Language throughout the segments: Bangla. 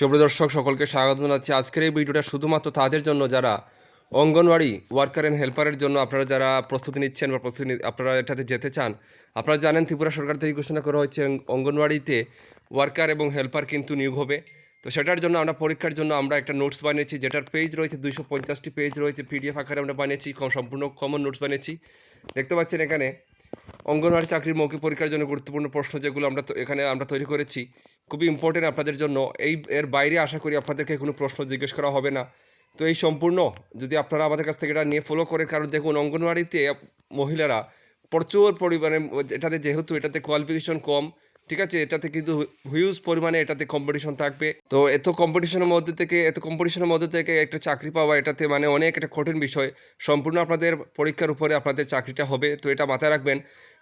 সুপ্রদর্শক সকলকে স্বাগত জানাচ্ছি। আজকের এই ভিডিওটা শুধুমাত্র তাদের জন্য, যারা অঙ্গনওয়াড়ি ওয়ার্কার অ্যান্ড হেল্পারের জন্য আপনারা যারা প্রস্তুতি নিচ্ছেন বা প্রস্তুতি আপনারা এটাতে যেতে চান, আপনারা জানেন ত্রিপুরা সরকার থেকে ঘোষণা করা হয়েছে অঙ্গনওয়াড়িতে ওয়ার্কার এবং হেল্পার কিন্তু নিয়োগ হবে। তো সেটার জন্য আমরা পরীক্ষার জন্য আমরা একটা নোটস বানিয়েছি, যেটার পেজ রয়েছে দুইশো পঞ্চাশটি পেজ রয়েছে, পিডিএফ আকারে আমরা বানিয়েছি সম্পূর্ণ কমন নোটস বানিয়েছি। দেখতে পাচ্ছেন এখানে অঙ্গনওয়াড়ি চাকরির মৌখিক পরীক্ষার জন্য গুরুত্বপূর্ণ প্রশ্ন যেগুলো আমরা এখানে আমরা তৈরি করেছি, খুবই ইম্পর্টেন্ট আপনাদের জন্য। এই এর বাইরে আশা করি আপনাদেরকে কোনো প্রশ্ন জিজ্ঞেস করা হবে না। তো এই সম্পূর্ণ, যদি আপনারা আমাদের কাছ থেকে এটা নিয়ে ফলো করেন, কারণ দেখুন অঙ্গনওয়াড়িতে মহিলারা প্রচুর পরিমাণে, এটাতে যেহেতু এটাতে কোয়ালিফিকেশন কম ঠিক আছে, এটাতে কিন্তু হিউজ পরিমাণে এটাতে কম্পিটিশন থাকবে। তো এত কম্পিটিশনের মধ্যে থেকে, এত কম্পিটিশনের মধ্যে থেকে একটা চাকরি পাওয়া এটাতে মানে অনেক একটা কঠিন বিষয়। সম্পূর্ণ আপনাদের পরীক্ষার উপরে আপনাদের চাকরিটা হবে, তো এটা মাথায় রাখবেন।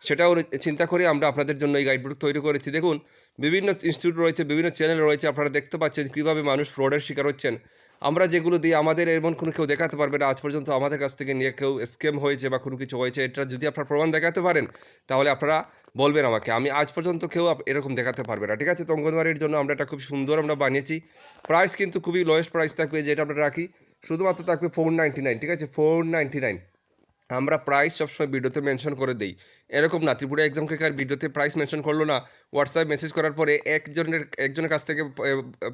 সেটাও চিন্তা করে আমরা আপনাদের জন্য এই গাইডবুক তৈরি করেছি। দেখুন, বিভিন্ন ইনস্টিটিউট রয়েছে, বিভিন্ন চ্যানেল রয়েছে, আপনারা দেখতে পাচ্ছেন কীভাবে মানুষ ফ্রডের শিকার হচ্ছেন। আমরা যেগুলো দিই আমাদের এমন কোনো কেউ দেখাতে পারবে না, আজ পর্যন্ত আমাদের কাছ থেকে নিয়ে কেউ স্ক্যাম হয়েছে বা কোনো কিছু হয়েছে, এটা যদি আপনার প্রমাণ দেখাতে পারেন, তাহলে আপনারা বলবেন আমাকে। আমি আজ পর্যন্ত কেউ এরকম দেখাতে পারবে না। ঠিক আছে, তো অঙ্গনওয়াড়ির জন্য আমরা এটা খুব সুন্দর আমরা বানিয়েছি। প্রাইস কিন্তু খুবই লোয়েস্ট প্রাইস থাকবে, যেটা আমরা রাখি, শুধুমাত্র থাকবে ফোর নাইনটি নাইন ঠিক আছে? ফোর নাইন আমরা প্রাইস সবসময় ভিডিওতে মেনশন করে দিই। এরকম না, ত্রিপুরা এক্সাম ক্রেকার ভিডিওতে প্রাইস মেনশন করল না। হোয়াটসঅ্যাপ মেসেজ করার পরে একজনের একজনের কাছ থেকে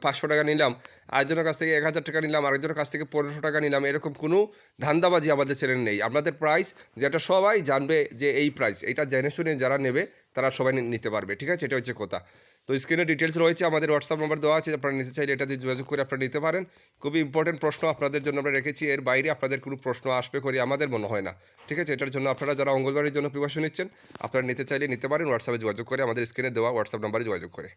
পাঁচশো টাকা নিলাম, আরেকজনের কাছ থেকে এক হাজার টাকা নিলাম, আরেকজনের কাছ থেকে পনেরোশো টাকা নিলাম, এরকম কোনো ধান্দাবাজি আমাদের চ্যানেল নেই। আপনাদের প্রাইস যেটা সবাই জানবে যে এই প্রাইস এটা জেনে শুনে যারা নেবে তারা সবাই নিতে পারবে, ঠিক আছে? এটা হচ্ছে কথা। তো স্ক্রিনে ডিটেলস রয়েছে, আমাদের হোয়াটসঅ্যাপ নম্বর দেওয়া আছে, আপনারা নিতে চাইলে এটাতে যোগাযোগ করে আপনারা নিতে পারেন। খুবই ইম্পর্টেন্ট প্রশ্ন আপনাদের জন্য আমরা রেখেছি, এর বাইরে আপনাদের কোনো প্রশ্ন আসবে করে আমাদের মনে হয় না, ঠিক আছে? এটার জন্য আপনারা যারা অঙ্গনবাড়ির জন্য প্রিপারেশন নিচ্ছেন, আপনারা নিতে চাইলে নিতে পারেন হোয়াটসঅ্যাপে যোগাযোগ করে আমাদের স্ক্রিনে দেওয়া হোয়াটসঅ্যাপ নাম্বারে যোগাযোগ করে।